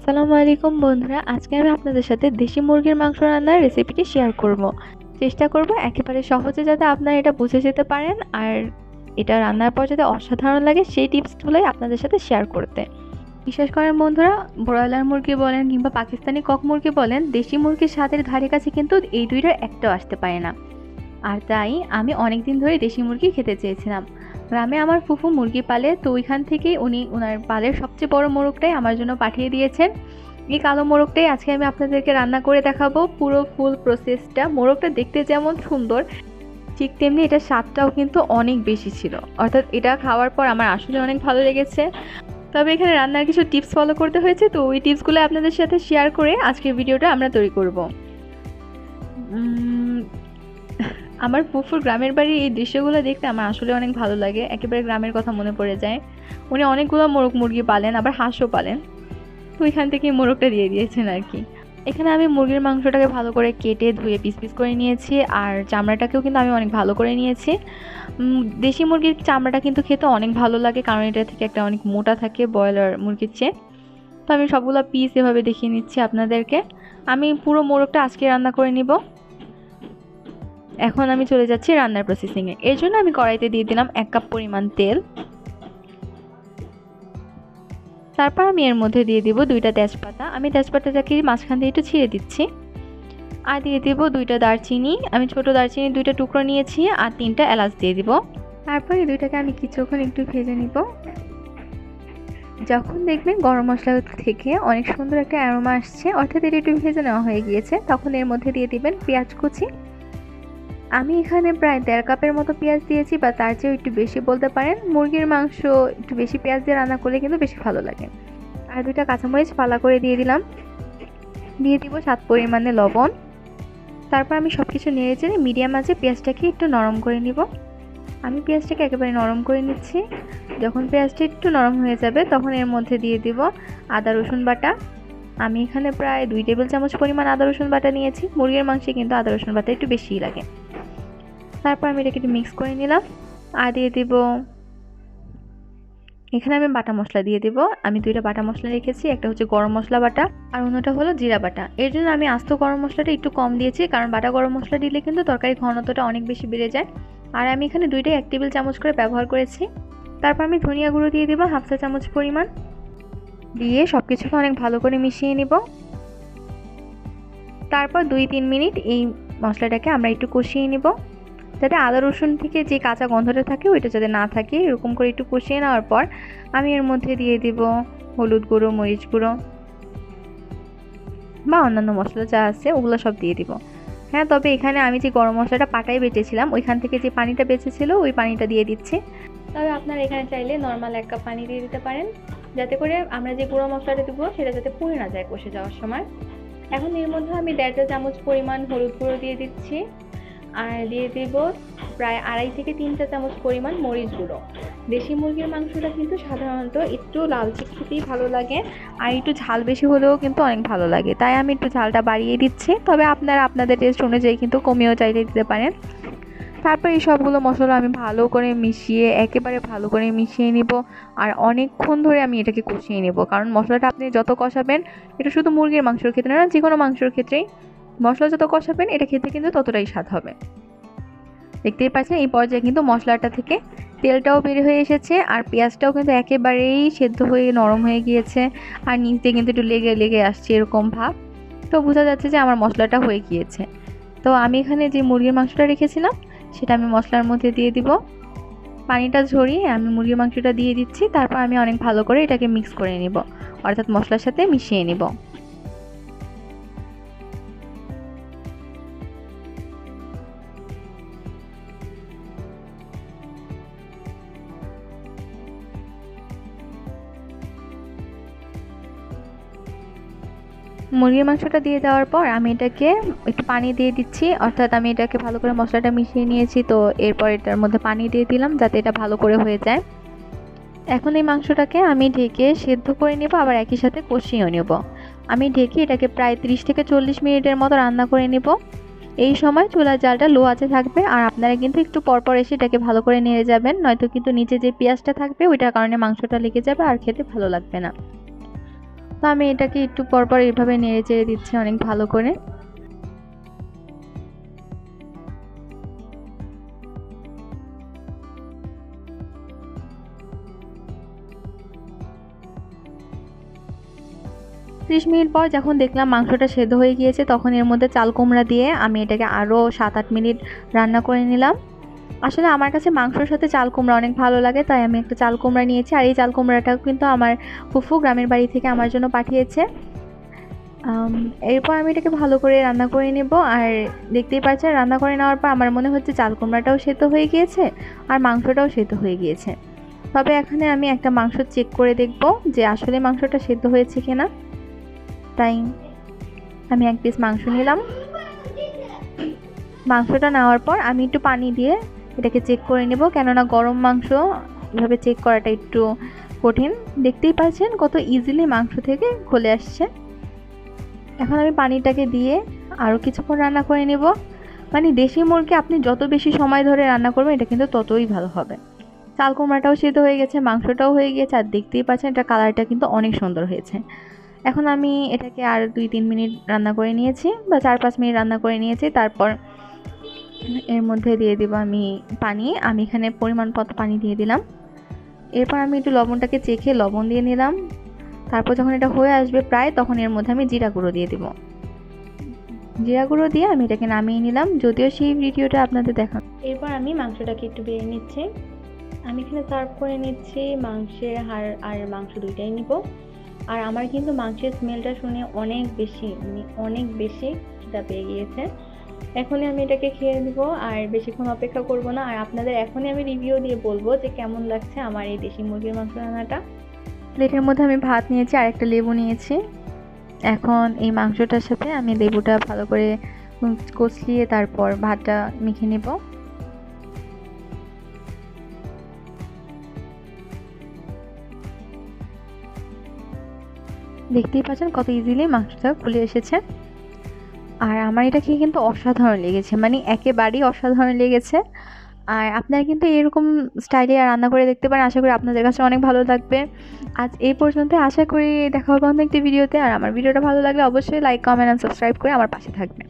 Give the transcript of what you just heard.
আসসালামু আলাইকুম বন্ধুরা, আজকে আমি আপনাদের সাথে দেশি মুরগির মাংস রান্নার রেসিপিটি শেয়ার করব। চেষ্টা করব একেবারে সহজে যাতে আপনারা এটা বুঝে যেতে পারেন আর এটা রান্নার পর যাতে অসাধারণ লাগে সেই টিপসগুলোই আপনাদের সাথে শেয়ার করতে। বিশেষ করেন বন্ধুরা ব্রয়লার মুরগি বলেন কিংবা পাকিস্তানি কক মুরগি বলেন, দেশি মুরগির স্বাদের ধারে কাছে কিন্তু এই দুইটার একটাও আসতে পারে না। আর তাই আমি অনেক দিন ধরে দেশি মুরগি খেতে চেয়েছিলাম। গ্রামে আমার ফুফু মুরগি পালে, তো ওইখান থেকেই উনি ওনার পালের সবচেয়ে বড় মোরগটাই আমার জন্য পাঠিয়ে দিয়েছেন। এই কালো মোরগটাই আজকে আমি আপনাদেরকে রান্না করে দেখাবো। পুরো ফুল প্রসেসটা, মোরগটা দেখতে যেমন সুন্দর, ঠিক তেমনি এটা স্বাদটাও কিন্তু অনেক বেশি ছিল। অর্থাৎ এটা খাওয়ার পর আমার আসলে অনেক ভালো লেগেছে। তবে এখানে রান্নার কিছু টিপস ফলো করতে হয়েছে, তো ওই টিপসগুলো আপনাদের সাথে শেয়ার করে আজকের ভিডিওটা আমরা তৈরি করব। আমার ফুফুর গ্রামের বাড়ির এই দৃশ্যগুলো দেখতে আমার আসলে অনেক ভালো লাগে। একেবারে গ্রামের কথা মনে পড়ে যায়। উনি অনেকগুলো মোরগ মুরগি পালেন, আবার হাঁসও পালেন। তো এখান থেকে মোরগটা দিয়ে দিয়েছেন আর কি। এখানে আমি মুরগির মাংসটাকে ভালো করে কেটে ধুয়ে পিস পিস করে নিয়েছি, আর চামড়াটাকেও কিন্তু আমি অনেক ভালো করে নিয়েছি। দেশি মুরগির চামড়াটা কিন্তু খেতে অনেক ভালো লাগে, কারণ এটা থেকে একটা অনেক মোটা থাকে ব্রয়লার মুরগির চেয়ে। তো আমি সবগুলো পিস এভাবে দেখিয়ে নিচ্ছি আপনাদেরকে। আমি পুরো মোরগটা আজকে রান্না করে নিব। এখন আমি চলে যাচ্ছি রান্নার প্রসেসিংয়ে এর জন্য আমি কড়াইতে দিয়ে দিলাম এক কাপ পরিমাণ তেল। তারপর আমি এর মধ্যে দিয়ে দিব দুইটা তেজপাতা। আমি তেজপাতাটাকে মাঝখান দিয়ে একটু ছিঁড়ে দিচ্ছি। আর দিয়ে দিব দুইটা দারচিনি। আমি ছোট দারচিনি দুইটা টুকরো নিয়েছি আর তিনটা এলাচ দিয়ে দিব। তারপর এই দুইটাকে আমি কিছুক্ষণ একটু ভেজে নিব। যখন দেখবেন গরম মশলা থেকে অনেক সুন্দর একটা অ্যারোমা আসছে, অর্থাৎ এটা একটু ভেজে নেওয়া হয়ে গিয়েছে, তখন এর মধ্যে দিয়ে দিবেন পেঁয়াজ কুচি। আমি এখানে প্রায় দেড় কাপের মতো পেঁয়াজ দিয়েছি, বা তার চেয়েও একটু বেশি বলতে পারেন। মুরগির মাংস একটু বেশি পেঁয়াজ দিয়ে রান্না করলে কিন্তু বেশি ভালো লাগে। আর দুইটা কাঁচামরিচ পালা করে দিয়ে দিলাম। দিয়ে দিব স্বাদ পরিমাণে লবণ। তারপর আমি সব কিছু নেড়ে চেড়ে মিডিয়াম আছে পেঁয়াজটাকে একটু নরম করে নিব। আমি পেঁয়াজটাকে একেবারে নরম করে নিচ্ছি। যখন পেঁয়াজটা একটু নরম হয়ে যাবে, তখন এর মধ্যে দিয়ে দিব আদা, রসুন বাটা। আমি এখানে প্রায় দুই টেবিল চামচ পরিমাণ আদা, রসুন বাটা নিয়েছি। মুরগির মাংসে কিন্তু আদা, রসুন বাটা একটু বেশিই লাগে। তারপর আমি এটাকে একটু মিক্স করে নিলাম। আর দিয়ে দিব, এখানে আমি বাটা মশলা দিয়ে দেব। আমি দুইটা বাটা মশলা রেখেছি, একটা হচ্ছে গরম মশলা বাটা আর অন্যটা হলো জিরা বাটা। এর জন্য আমি আস্ত গরম মশলাটা একটু কম দিয়েছি, কারণ বাটা গরম মশলা দিলে কিন্তু তরকারি ঘনত্বটা অনেক বেশি বেড়ে যায়। আর আমি এখানে দুইটাই এক টেবিল চামচ করে ব্যবহার করেছি। তারপর আমি ধনিয়া গুঁড়ো দিয়ে দেবো, হাফ চা চামচ পরিমাণ। দিয়ে সব কিছুকে অনেক ভালো করে মিশিয়ে নিব। তারপর দুই তিন মিনিট এই মশলাটাকে আমরা একটু কষিয়ে নিব। যাতে আদা, রসুন থেকে যে কাঁচা গন্ধটা থাকে ওইটা যাতে না থাকে, এরকম করে একটু কষিয়ে নেওয়ার পর আমি এর মধ্যে দিয়ে দিব হলুদ গুঁড়ো, মরিচ গুঁড়ো বা অন্যান্য মশলা যা আছে ওগুলো সব দিয়ে দিব। হ্যাঁ তবে এখানে আমি যে গরম মশলাটা পাটায় বেটেছিলাম, ওইখান থেকে যে পানিটা বেঁচেছিল ওই পানিটা দিয়ে দিচ্ছি। তবে আপনারা এখানে চাইলে নর্মাল এক কাপ পানি দিয়ে দিতে পারেন, যাতে করে আমরা যে গুঁড়ো মশলাটা দেবো সেটা যাতে পুড়ে না যায় কষে যাওয়ার সময়। এখন এর মধ্যে আমি দেড় চা চামচ পরিমাণ হলুদ গুঁড়ো দিয়ে দিচ্ছি। আর দিয়ে দেব প্রায় আড়াই থেকে তিন চা চামচ পরিমাণ মরিচ গুঁড়ো। দেশি মুরগির মাংসটা কিন্তু সাধারণত একটু লালচে খেতেই ভালো লাগে আর একটু ঝাল বেশি হলেও কিন্তু অনেক ভালো লাগে। তাই আমি একটু ঝালটা বাড়িয়ে দিচ্ছি। তবে আপনারা আপনাদের টেস্ট অনুযায়ী কিন্তু কমিয়েও চাইলে দিতে পারেন। তারপর এই সবগুলো মশলা আমি ভালো করে মিশিয়ে, একেবারে ভালো করে মিশিয়ে নিব আর অনেকক্ষণ ধরে আমি এটাকে কষিয়ে নেব। কারণ মশলাটা আপনি যত কষাবেন, এটা শুধু মুরগির মাংসের ক্ষেত্রে না যে কোনো মাংসের ক্ষেত্রেই মশলা যত কষাবেন, এটা খেতে কিন্তু ততটাই স্বাদ হবে। দেখতেই পাচ্ছেন, এই পর্যায়ে কিন্তু মশলাটা থেকে তেলটাও বের হয়ে এসেছে, আর পেঁয়াজটাও কিন্তু একেবারেই সেদ্ধ হয়ে, নরম হয়ে গিয়েছে, আর নিচ কিন্তু একটু লেগে লেগে আসছে এরকম ভাব। তো বোঝা যাচ্ছে যে আমার মশলাটা হয়ে গিয়েছে। তো আমি এখানে যে মুরগির মাংসটা রেখেছিলাম, সেটা আমি মশলার মধ্যে দিয়ে দিব। পানিটা ঝরিয়ে আমি মুরগির মাংসটা দিয়ে দিচ্ছি, তারপর আমি অনেক ভালো করে এটাকে মিক্স করে নিব। অর্থাৎ মশলার সাথে মিশিয়ে নিব। মুরগির মাংসটা দিয়ে দেওয়ার পর আমি এটাকে একটু পানি দিয়ে দিচ্ছি। অর্থাৎ আমি এটাকে ভালো করে মশলাটা মিশিয়ে নিয়েছি। তো এরপর এটার মধ্যে পানি দিয়ে দিলাম যাতে এটা ভালো করে হয়ে যায়। এখন এই মাংসটাকে আমি ঢেকে সেদ্ধ করে নেব, আবার একই সাথে কষিয়েও নেব। আমি ঢেকে এটাকে প্রায় ত্রিশ থেকে চল্লিশ মিনিটের মতো রান্না করে নেব। এই সময় চুলার জালটা লো আছে থাকবে, আর আপনারা কিন্তু একটু পরপর এসে এটাকে ভালো করে নেড়ে যাবেন। নয়তো কিন্তু নিচে যে পেঁয়াজটা থাকবে, ওইটার কারণে মাংসটা লেগে যাবে আর খেতে ভালো লাগবে না। তো আমি এটাকে একটু পরপর এইভাবে নেড়ে চেড়ে দিচ্ছি অনেক ভালো করে। ত্রিশ মিনিট পর যখন দেখলাম মাংসটা সেদ্ধ হয়ে গিয়েছে, তখন এর মধ্যে চাল কুমড়া দিয়ে আমি এটাকে আরও সাত আট মিনিট রান্না করে নিলাম। আসলে আমার কাছে মাংসর সাথে চাল কুমড়া অনেক ভালো লাগে, তাই আমি একটা চাল কুমড়া নিয়েছি। আর এই চাল কুমড়াটাও কিন্তু আমার ফুফু গ্রামের বাড়ি থেকে আমার জন্য পাঠিয়েছে। এরপর আমি এটাকে ভালো করে রান্না করে নেব। আর দেখতেই পাচ্ছেন রান্না করে নেওয়ার পর আমার মনে হচ্ছে চাল কুমড়াটাও সেদ্ধ হয়ে গিয়েছে, আর মাংসটাও সেদ্ধ হয়ে গিয়েছে। তবে এখানে আমি একটা মাংস চেক করে দেখব যে আসলে মাংসটা সেদ্ধ হয়েছে কিনা। তাই আমি এক পিস মাংস নিলাম। মাংসটা নেওয়ার পর আমি একটু পানি দিয়ে এটাকে চেক করে নেব। কেননা গরম মাংস এভাবে চেক করাটা একটু কঠিন। দেখতেই পাচ্ছেন কত ইজিলি মাংস থেকে খুলে আসছে। এখন আমি পানিটাকে দিয়ে আরও কিছুক্ষণ রান্না করে নেব। মানে দেশি মুরগি আপনি যত বেশি সময় ধরে রান্না করবেন, এটা কিন্তু ততই ভালো হবে। চাল কুমড়াটাও সেদ্ধ হয়ে গেছে, মাংসটাও হয়ে গেছে, আর দেখতেই পাচ্ছেন এটা কালারটা কিন্তু অনেক সুন্দর হয়েছে। এখন আমি এটাকে আর দুই তিন মিনিট রান্না করে নিয়েছি, বা চার পাঁচ মিনিট রান্না করে নিয়েছি, তারপর এর মধ্যে দিয়ে দেবো আমি পানি। আমি এখানে পরিমাণ কত পানি দিয়ে দিলাম। এরপর আমি একটু লবণটাকে চেখে লবণ দিয়ে নিলাম। তারপর যখন এটা হয়ে আসবে প্রায়, তখন এর মধ্যে আমি জিরা গুঁড়ো দিয়ে দেবো। জিরা গুঁড়ো দিয়ে আমি এটাকে নামিয়ে নিলাম। যদিও সেই ভিডিওটা আপনাদের দেখা এরপর আমি মাংসটাকে একটু বেড়ে নিচ্ছি। আমি এখানে সার্ভ করে নিচ্ছি মাংসের হাড় আর মাংস দুইটাই নিব। আর আমার কিন্তু মাংসের স্মেলটা শুনে অনেক বেশি অনেক বেশি খিদা পেয়ে গিয়েছে। এখনই আমি এটাকে খেয়ে দিব আর বেশিক্ষণ অপেক্ষা করব না। আর আপনাদের এখনই আমি রিভিউ দিয়ে বলব যে কেমন লাগছে আমার এই দেশি মুরগির মাংস রান্নাটা। প্লেটের মধ্যে আমি ভাত নিয়েছি আর একটা লেবু নিয়েছি। এখন এই মাংসটার সাথে আমি লেবুটা ভালো করে কষলিয়ে তারপর ভাতটা মেখে নেব। দেখতেই পাচ্ছেন কত ইজিলি মাংসটা খুলে এসেছে। আর আমার এটা খেয়ে কিন্তু অসাধারণ লেগেছে মানে একেবারেই অসাধারণ লেগেছে। আর আপনারা কিন্তু এরকম স্টাইলে রান্না করে দেখতে পারেন, আশা করি আপনাদের কাছে অনেক ভালো লাগবে। আজ এই পর্যন্ত, আশা করি দেখা হবে অন্য একটি ভিডিওতে। আর আমার ভিডিওটা ভালো লাগলে অবশ্যই লাইক কমেন্ট অ্যান্ড সাবস্ক্রাইব করে আমার পাশে থাকবে